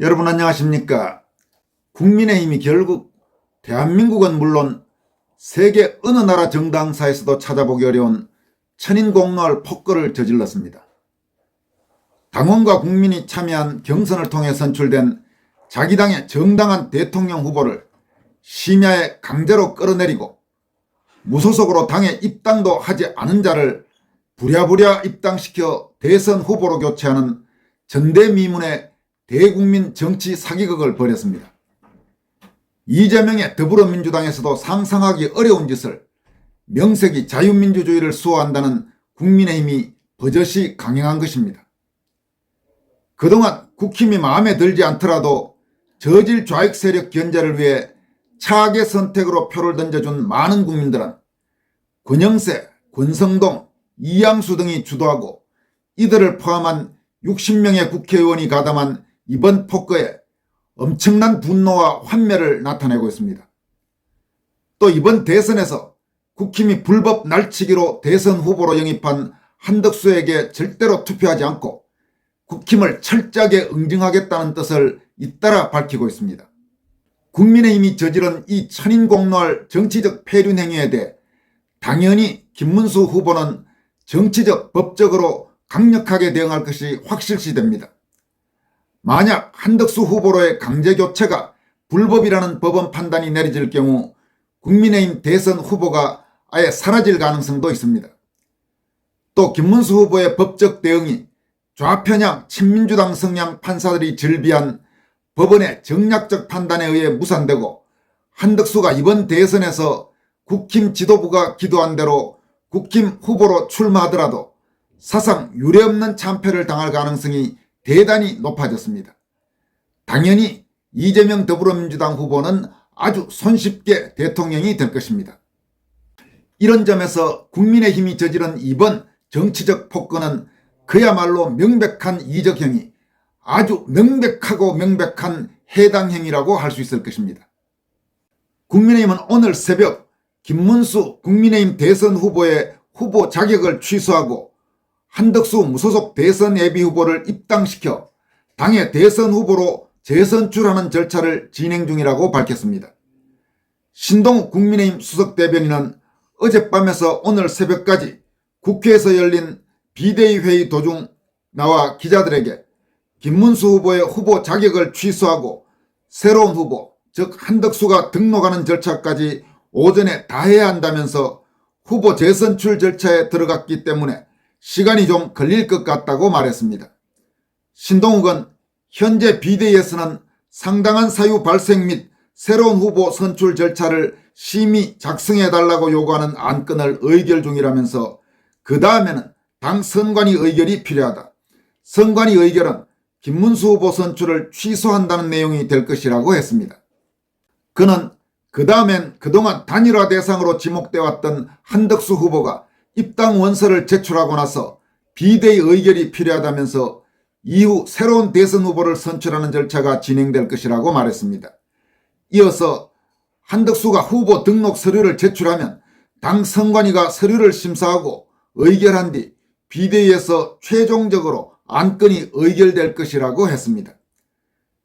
여러분 안녕하십니까? 국민의힘이 결국 대한민국은 물론 세계 어느 나라 정당사에서도 찾아보기 어려운 천인공노할 폭거를 저질렀습니다. 당원과 국민이 참여한 경선을 통해 선출된 자기 당의 정당한 대통령 후보를 심야에 강제로 끌어내리고 무소속으로 당에 입당도 하지 않은 자를 부랴부랴 입당시켜 대선 후보로 교체하는 전대미문의 대국민 정치 사기극을 벌였습니다. 이재명의 더불어민주당에서도 상상하기 어려운 짓을 명색이 자유민주주의를 수호한다는 국민의힘이 버젓이 강행한 것입니다. 그동안 국힘이 마음에 들지 않더라도 저질 좌익 세력 견제를 위해 차악의 선택으로 표를 던져준 많은 국민들은 권영세, 권성동, 이양수 등이 주도하고 이들을 포함한 60명의 국회의원이 가담한 이번 폭거에 엄청난 분노와 환멸을 나타내고 있습니다. 또 이번 대선에서 국힘이 불법 날치기로 대선 후보로 영입한 한덕수에게 절대로 투표하지 않고 국힘을 철저하게 응징하겠다는 뜻을 잇따라 밝히고 있습니다. 국민의힘이 저지른 이 천인공노할 정치적 폐륜 행위에 대해 당연히 김문수 후보는 정치적 법적으로 강력하게 대응할 것이 확실시 됩니다. 만약 한덕수 후보로의 강제 교체가 불법이라는 법원 판단이 내려질 경우 국민의힘 대선 후보가 아예 사라질 가능성도 있습니다. 또 김문수 후보의 법적 대응이 좌편향 친민주당 성향 판사들이 즐비한 법원의 정략적 판단에 의해 무산되고 한덕수가 이번 대선에서 국힘 지도부가 기도한 대로 국힘 후보로 출마하더라도 사상 유례없는 참패를 당할 가능성이 대단히 높아졌습니다. 당연히 이재명 더불어민주당 후보는 아주 손쉽게 대통령이 될 것입니다. 이런 점에서 국민의힘이 저지른 이번 정치적 폭거는 그야말로 명백한 이적 행위, 아주 명백하고 명백한 해당 행위라고 할 수 있을 것입니다. 국민의힘은 오늘 새벽 김문수 국민의힘 대선 후보의 후보 자격을 취소하고 한덕수 무소속 대선 예비 후보를 입당시켜 당의 대선 후보로 재선출하는 절차를 진행 중이라고 밝혔습니다. 신동욱 국민의힘 수석 대변인은 어젯밤에서 오늘 새벽까지 국회에서 열린 비대위 회의 도중 나와 기자들에게 김문수 후보의 후보 자격을 취소하고 새로운 후보, 즉 한덕수가 등록하는 절차까지 오전에 다 해야 한다면서 후보 재선출 절차에 들어갔기 때문에 시간이 좀 걸릴 것 같다고 말했습니다. 신동욱은 현재 비대위에서는 상당한 사유 발생 및 새로운 후보 선출 절차를 심의 작성해달라고 요구하는 안건을 의결 중이라면서 그 다음에는 당 선관위 의결이 필요하다. 선관위 의결은 김문수 후보 선출을 취소한다는 내용이 될 것이라고 했습니다. 그는 그 다음엔 그동안 단일화 대상으로 지목되어 왔던 한덕수 후보가 입당 원서를 제출하고 나서 비대위 의결이 필요하다면서 이후 새로운 대선 후보를 선출하는 절차가 진행될 것이라고 말했습니다. 이어서 한덕수가 후보 등록 서류를 제출하면 당 선관위가 서류를 심사하고 의결한 뒤 비대위에서 최종적으로 안건이 의결될 것이라고 했습니다.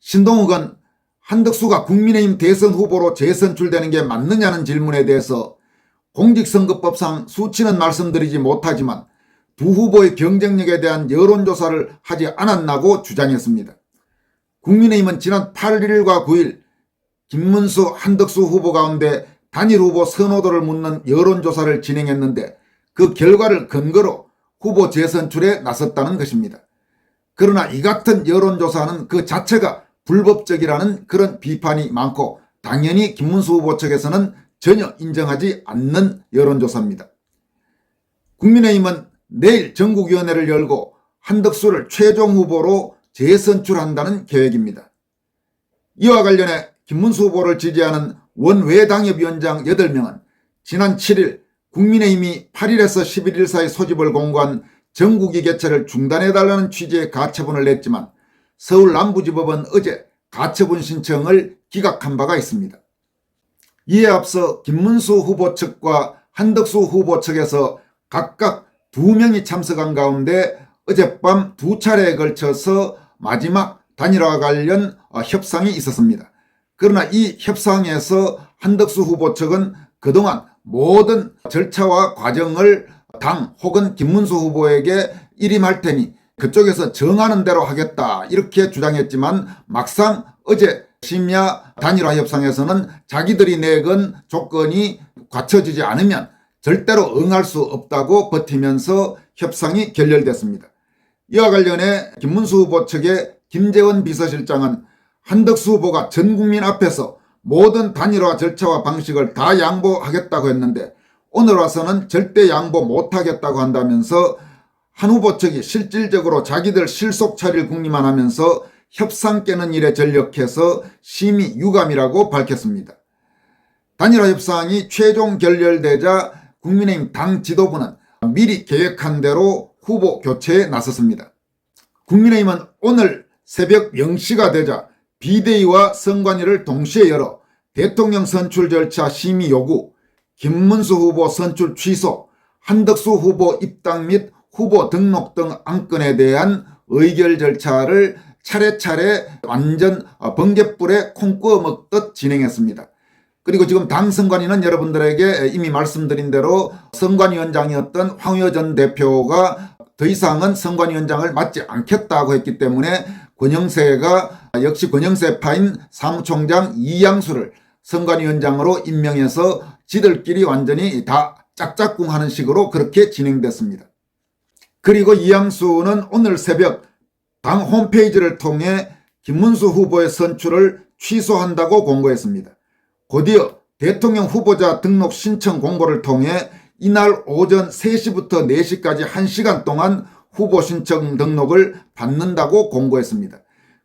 신동욱은 한덕수가 국민의힘 대선 후보로 재선출되는 게 맞느냐는 질문에 대해서 공직선거법상 수치는 말씀드리지 못하지만 두 후보의 경쟁력에 대한 여론조사를 하지 않았나고 주장했습니다. 국민의힘은 지난 8일과 9일 김문수 한덕수 후보 가운데 단일 후보 선호도를 묻는 여론조사를 진행했는데 그 결과를 근거로 후보 재선출에 나섰다는 것입니다. 그러나 이 같은 여론조사는 그 자체가 불법적이라는 그런 비판이 많고 당연히 김문수 후보 측에서는 전혀 인정하지 않는 여론조사입니다. 국민의힘은 내일 전국위원회를 열고 한덕수를 최종 후보로 재선출한다는 계획입니다. 이와 관련해 김문수 후보를 지지하는 원외 당협위원장 8명은 지난 7일 국민의힘이 8일에서 11일 사이 소집을 공고한 전국위 개최를 중단해달라는 취지의 가처분을 냈지만 서울 남부지법은 어제 가처분 신청을 기각한 바가 있습니다. 이에 앞서 김문수 후보 측과 한덕수 후보 측에서 각각 두 명이 참석한 가운데 어젯밤 두 차례에 걸쳐서 마지막 단일화 관련 어, 협상이 있었습니다. 그러나 이 협상에서 한덕수 후보 측은 그동안 모든 절차와 과정을 당 혹은 김문수 후보에게 일임할 테니 그쪽에서 정하는 대로 하겠다 이렇게 주장했지만 막상 어제 심야 단일화 협상에서는 자기들이 내건 조건이 갖춰지지 않으면 절대로 응할 수 없다고 버티면서 협상이 결렬됐습니다. 이와 관련해 김문수 후보 측의 김재원 비서실장은 한덕수 후보가 전 국민 앞에서 모든 단일화 절차와 방식을 다 양보하겠다고 했는데 오늘 와서는 절대 양보 못하겠다고 한다면서 한 후보 측이 실질적으로 자기들 실속 차릴 궁리만 하면서 협상 깨는 일에 전력해서 심히 유감이라고 밝혔습니다. 단일화 협상이 최종 결렬되자 국민의힘 당 지도부는 미리 계획한 대로 후보 교체에 나섰습니다. 국민의힘은 오늘 새벽 0시가 되자 비대위와 선관위를 동시에 열어 대통령 선출 절차 심의 요구, 김문수 후보 선출 취소, 한덕수 후보 입당 및 후보 등록 등 안건에 대한 의결 절차를 차례차례 완전 번개불에 콩 구워 먹듯 진행했습니다. 그리고 지금 당 선관위는 여러분들에게 이미 말씀드린 대로 선관위원장이었던 황의여 전 대표가 더 이상은 선관위원장을 맡지 않겠다고 했기 때문에 권영세가 역시 권영세파인 사무총장 이양수를 선관위원장으로 임명해서 지들끼리 완전히 다 짝짝꿍 하는 식으로 그렇게 진행됐습니다. 그리고 이양수는 오늘 새벽 당 홈페이지를 통해 김문수 후보의 선출을 취소한다고 공고했습니다. 곧이어 대통령 후보자 등록 신청 공고를 통해 이날 오전 3시부터 4시까지 1시간 동안 후보 신청 등록을 받는다고 공고했습니다.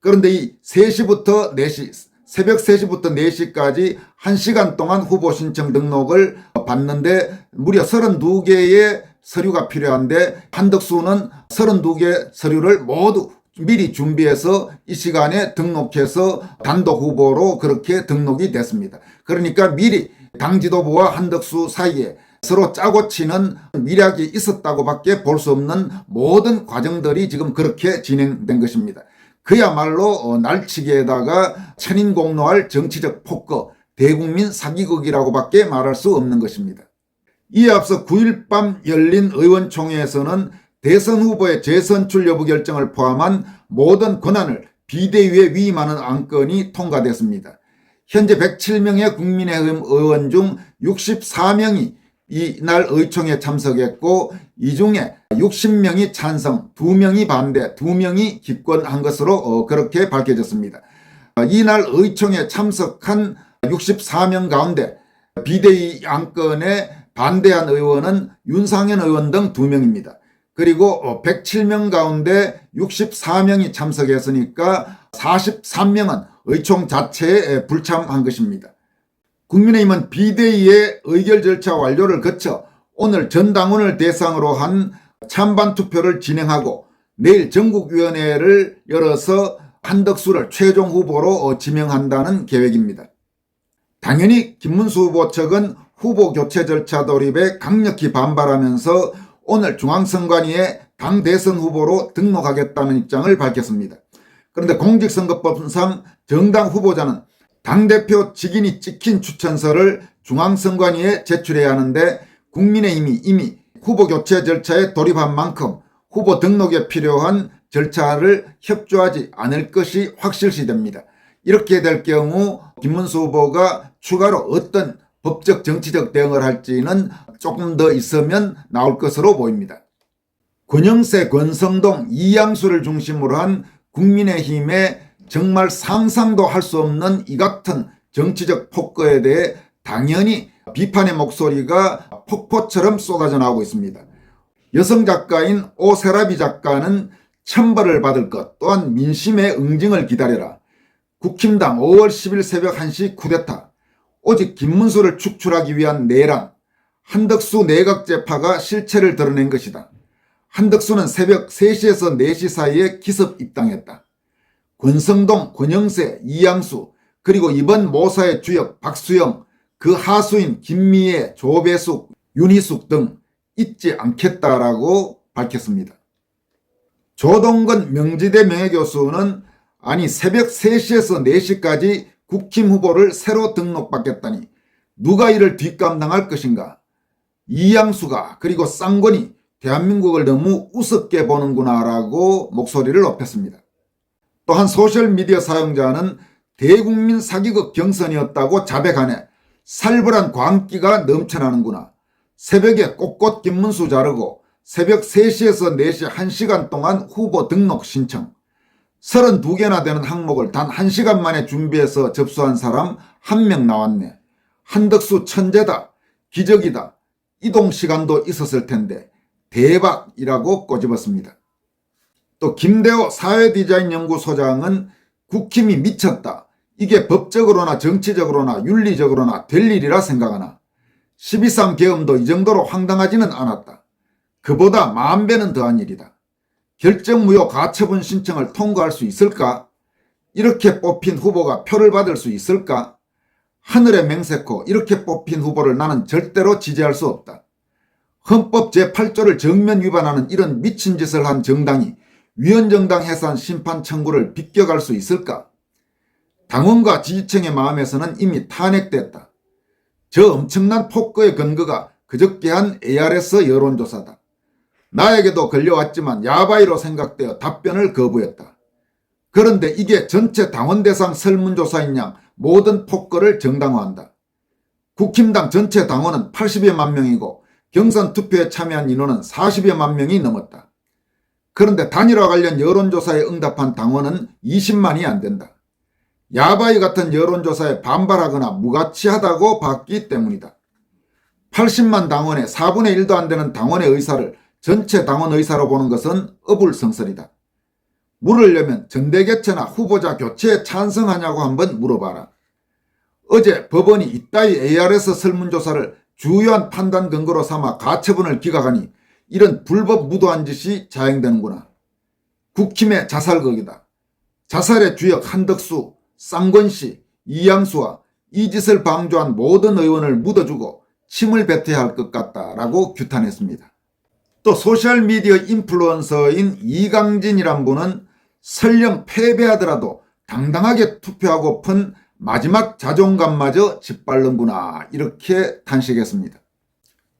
그런데 이 3시부터 4시, 새벽 3시부터 4시까지 1시간 동안 후보 신청 등록을 받는데 무려 32개의 서류가 필요한데 한덕수는 32개 서류를 모두 미리 준비해서 이 시간에 등록해서 단독 후보로 그렇게 등록이 됐습니다. 그러니까 미리 당 지도부와 한덕수 사이에 서로 짜고 치는 미략이 있었다고 밖에 볼 수 없는 모든 과정들이 지금 그렇게 진행된 것입니다. 그야말로 어, 날치기에다가 천인공노할 정치적 폭거, 대국민 사기극이라고 밖에 말할 수 없는 것입니다. 이에 앞서 9일 밤 열린 의원총회에서는 대선 후보의 재선출 여부 결정을 포함한 모든 권한을 비대위에 위임하는 안건이 통과됐습니다. 현재 107명의 국민의힘 의원 중 64명이 이날 의총에 참석했고 이 중에 60명이 찬성, 2명이 반대, 2명이 기권한 것으로 어, 그렇게 밝혀졌습니다. 어, 이날 의총에 참석한 64명 가운데 비대위 안건에 반대한 의원은 윤상현 의원 등 2명입니다. 그리고 107명 어, 가운데 64명이 참석했으니까 43명은 의총 자체에 불참한 것입니다. 국민의힘은 비대위의 의결 절차 완료를 거쳐 오늘 전당원을 대상으로 한 찬반 투표를 진행하고 내일 전국위원회를 열어서 한덕수를 최종 후보로 어, 지명한다는 계획입니다. 당연히 김문수 후보 측은 후보 교체 절차 돌입에 강력히 반발하면서 오늘 중앙선관위에 당 대선 후보로 등록하겠다는 입장을 밝혔습니다. 그런데 공직선거법상 정당 후보자는 당대표 직인이 찍힌 추천서를 중앙선관위에 제출해야 하는데 국민의힘이 이미 후보 교체 절차에 돌입한 만큼 후보 등록에 필요한 절차를 협조하지 않을 것이 확실시 됩니다. 이렇게 될 경우 김문수 후보가 추가로 어떤 법적 정치적 대응을 할지는 조금 더 있으면 나올 것으로 보입니다. 권영세, 권성동, 이양수를 중심으로 한 국민의힘의 정말 상상도 할 수 없는 이 같은 정치적 폭거에 대해 당연히 비판의 목소리가 폭포처럼 쏟아져 나오고 있습니다. 여성 작가인 오세라비 작가는 천벌을 받을 것 또한 민심의 응징을 기다려라. 국힘당 5월 10일 새벽 1시 쿠데타 오직 김문수를 축출하기 위한 내란 한덕수 내각제파가 실체를 드러낸 것이다. 한덕수는 새벽 3시에서 4시 사이에 기습 입당했다. 권성동, 권영세, 이양수 그리고 이번 모사의 주역 박수영 그 하수인 김미애, 조배숙, 윤희숙 등 잊지 않겠다라고 밝혔습니다. 조동건 명지대 명예교수는 아니 새벽 3시에서 4시까지 국힘 후보를 새로 등록받겠다니 누가 이를 뒷감당할 것인가? 이양수가 그리고 쌍권이 대한민국을 너무 우습게 보는구나라고 목소리를 높였습니다. 또한 소셜미디어 사용자는 대국민 사기극 경선이었다고 자백하네 살벌한 광기가 넘쳐나는구나. 새벽에 꽃꽃 김문수 자르고 새벽 3시에서 4시 1시간 동안 후보 등록 신청. 32개나 되는 항목을 단 1시간 만에 준비해서 접수한 사람 한 명 나왔네. 한덕수 천재다. 기적이다. 이동 시간도 있었을 텐데 대박이라고 꼬집었습니다. 또 김대호 사회디자인연구소장은 국힘이 미쳤다. 이게 법적으로나 정치적으로나 윤리적으로나 될 일이라 생각하나 12.3 계엄도 이 정도로 황당하지는 않았다. 그보다 만 배는 더한 일이다. 결정무효 가처분 신청을 통과할 수 있을까? 이렇게 뽑힌 후보가 표를 받을 수 있을까? 하늘의 맹세코 이렇게 뽑힌 후보를 나는 절대로 지지할 수 없다. 헌법 제8조를 정면 위반하는 이런 미친 짓을 한 정당이 위헌정당 해산 심판 청구를 비껴갈 수 있을까? 당원과 지지층의 마음에서는 이미 탄핵됐다. 저 엄청난 폭거의 근거가 그저께 한 ARS 여론조사다. 나에게도 걸려왔지만 야바이로 생각되어 답변을 거부했다. 그런데 이게 전체 당원 대상 설문조사인 양 모든 폭거를 정당화한다. 국힘당 전체 당원은 80여만 명이고 경선 투표에 참여한 인원은 40여만 명이 넘었다. 그런데 단일화 관련 여론조사에 응답한 당원은 20만이 안 된다. 야바이 같은 여론조사에 반발하거나 무가치하다고 봤기 때문이다. 80만 당원의 4분의 1도 안 되는 당원의 의사를 전체 당원 의사로 보는 것은 어불성설이다. 물으려면 전대개체나 후보자 교체에 찬성하냐고 한번 물어봐라. 어제 법원이 이따위 ARS 설문조사를 주요한 판단 근거로 삼아 가처분을 기각하니 이런 불법 무도한 짓이 자행되는구나. 국힘의 자살극이다. 자살의 주역 한덕수, 쌍권씨, 이양수와 이 짓을 방조한 모든 의원을 묻어주고 침을 뱉어야 할 것 같다라고 규탄했습니다. 또 소셜미디어 인플루언서인 이강진이란 분은 설령 패배하더라도 당당하게 투표하고픈 마지막 자존감마저 짓밟는구나 이렇게 탄식했습니다.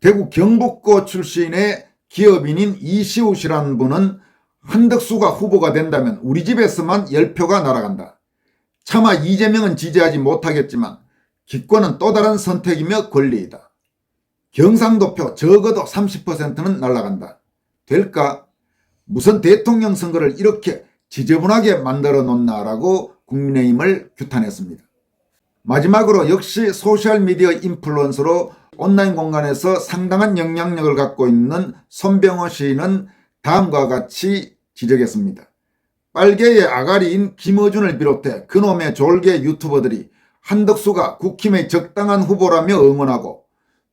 대구 경북고 출신의 기업인인 이시우 씨라는 분은 한덕수가 후보가 된다면 우리 집에서만 10표가 날아간다. 차마 이재명은 지지하지 못하겠지만 기권은 또 다른 선택이며 권리이다. 경상도표 적어도 30%는 날아간다. 될까? 무슨 대통령 선거를 이렇게 지저분하게 만들어 놓나라고 국민의힘을 규탄했습니다. 마지막으로 역시 소셜미디어 인플루언서로 온라인 공간에서 상당한 영향력을 갖고 있는 손병호 시인은 다음과 같이 지적했습니다. 빨개의 아가리인 김어준을 비롯해 그놈의 졸개 유튜버들이 한덕수가 국힘의 적당한 후보라며 응원하고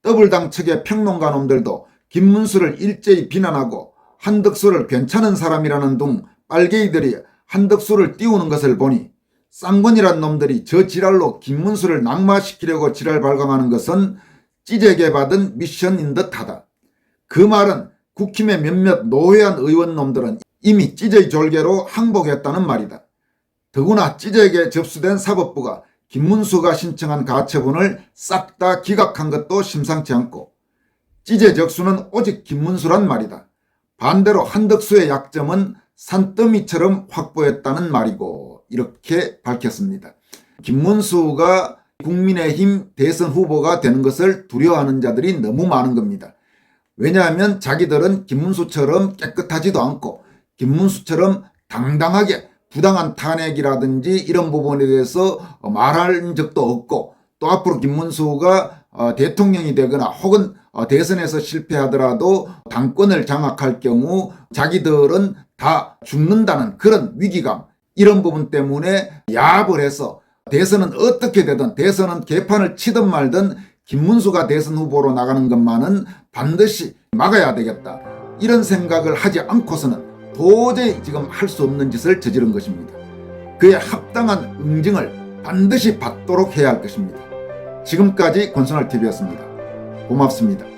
더블당 측의 평론가 놈들도 김문수를 일제히 비난하고 한덕수를 괜찮은 사람이라는 등 빨개이들이 한덕수를 띄우는 것을 보니 쌍권이란 놈들이 저 지랄로 김문수를 낙마시키려고 지랄 발광하는 것은 찌재게 받은 미션인 듯하다. 그 말은 국힘의 몇몇 노회한 의원 놈들은 이미 찌재의 졸개로 항복했다는 말이다. 더구나 찌재에게 접수된 사법부가 김문수가 신청한 가처분을 싹 다 기각한 것도 심상치 않고 찌재 적수는 오직 김문수란 말이다. 반대로 한덕수의 약점은 산더미처럼 확보했다는 말이고 이렇게 밝혔습니다. 김문수가 국민의힘 대선 후보가 되는 것을 두려워하는 자들이 너무 많은 겁니다. 왜냐하면 자기들은 김문수처럼 깨끗하지도 않고 김문수처럼 당당하게 부당한 탄핵이라든지 이런 부분에 대해서 말할 적도 없고 또 앞으로 김문수가 어, 대통령이 되거나 혹은 어, 대선에서 실패하더라도 당권을 장악할 경우 자기들은 다 죽는다는 그런 위기감 이런 부분 때문에 야합을 해서 대선은 어떻게 되든 대선은 개판을 치든 말든 김문수가 대선 후보로 나가는 것만은 반드시 막아야 되겠다. 이런 생각을 하지 않고서는 도저히 지금 할 수 없는 짓을 저지른 것입니다. 그에 합당한 응징을 반드시 받도록 해야 할 것입니다. 지금까지 권선할TV였습니다. 고맙습니다.